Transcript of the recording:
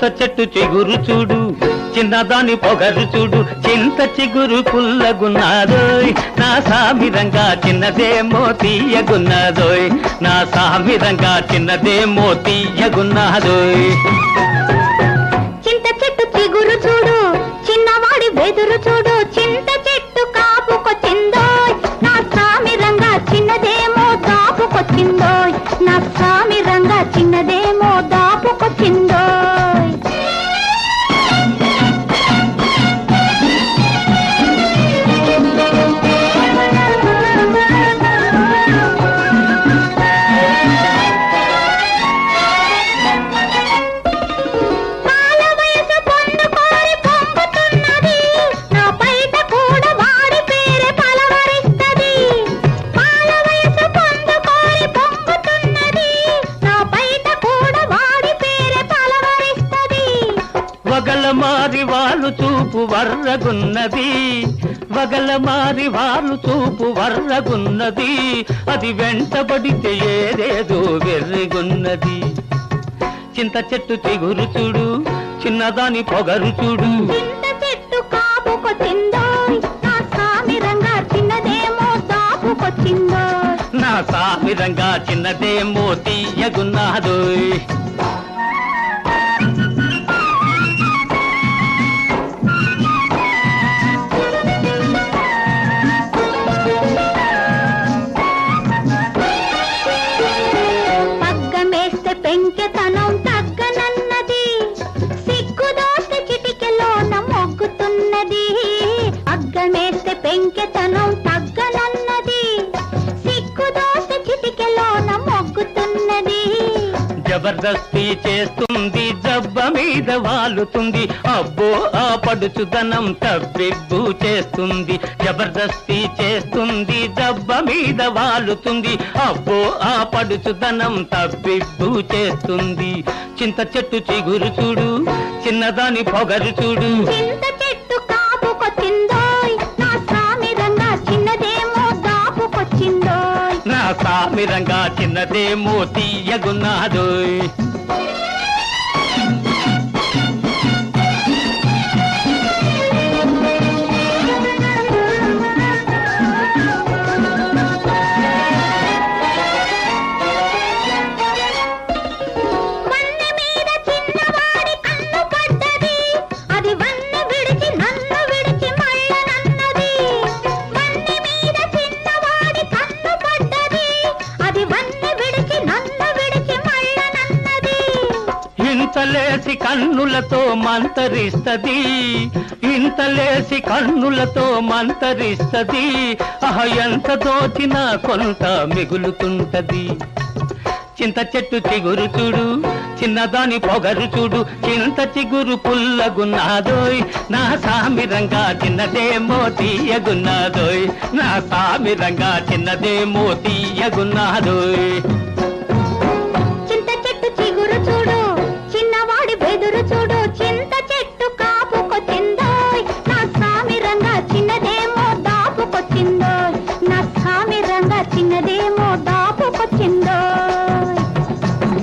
చింత చెట్టు చిగురు చూడు చిన్నదాని పొగరు చూడు చింత చిగురు పుల్లగున్నాదోయ్. నా సామిరంగా చిన్నదేమో తీయగున్నదోయ్. నా సామిరంగా చిన్నదేమో తీయగున్నదోయ్. చింత చెట్టు చిగురు చూడు చిన్నవాడి వెదురు చూడు వగల మారి వాళ్ళు చూపు వర్రగున్నది. వగల మారి వాళ్ళు చూపు వర్రగున్నది. అది వెంటబడితే ఏదేదో వెర్రిగున్నది చింత చెట్టు చిగురు చూడు చిన్నదాని పొగరు చూడు. నా సామిరంగా చిన్నదేమో తీయగున్నాదోయ్. జబర్దస్తి చేస్తుంది జబ్బ మీద వాలుతుంది. అబ్బో ఆ పడుచుదనం తబ్బిబ్బు చేస్తుంది. జబర్దస్తి చేస్తుంది జబ్బ మీద వాలుతుంది. అబ్బో ఆ పడుచుదనం తబ్బిబ్బు చేస్తుంది. చింత చెట్టు చిగురు చూడు చిన్నదాని పొగరు చూడు. సామిరంగా చిన్నదేమో తీయగున్నాదోయ్ ఇంతలేసి కన్నులతో మంతరిస్తది. ఇంతలేసి కన్నులతో మంతరిస్తది. ఆహ ఎంత దోచినా కొంత మిగులుతుంటది. చింత చెట్టు చిగురు చూడు చిన్నదాని పొగరు చూడు చింత చిగురు పుల్లగున్నాదోయ్. నా సామిరంగా చిన్నదేమో తీయగున్నాదోయ్. నా సామిరంగా చిన్నదేమో తీయగున్నాదోయ్.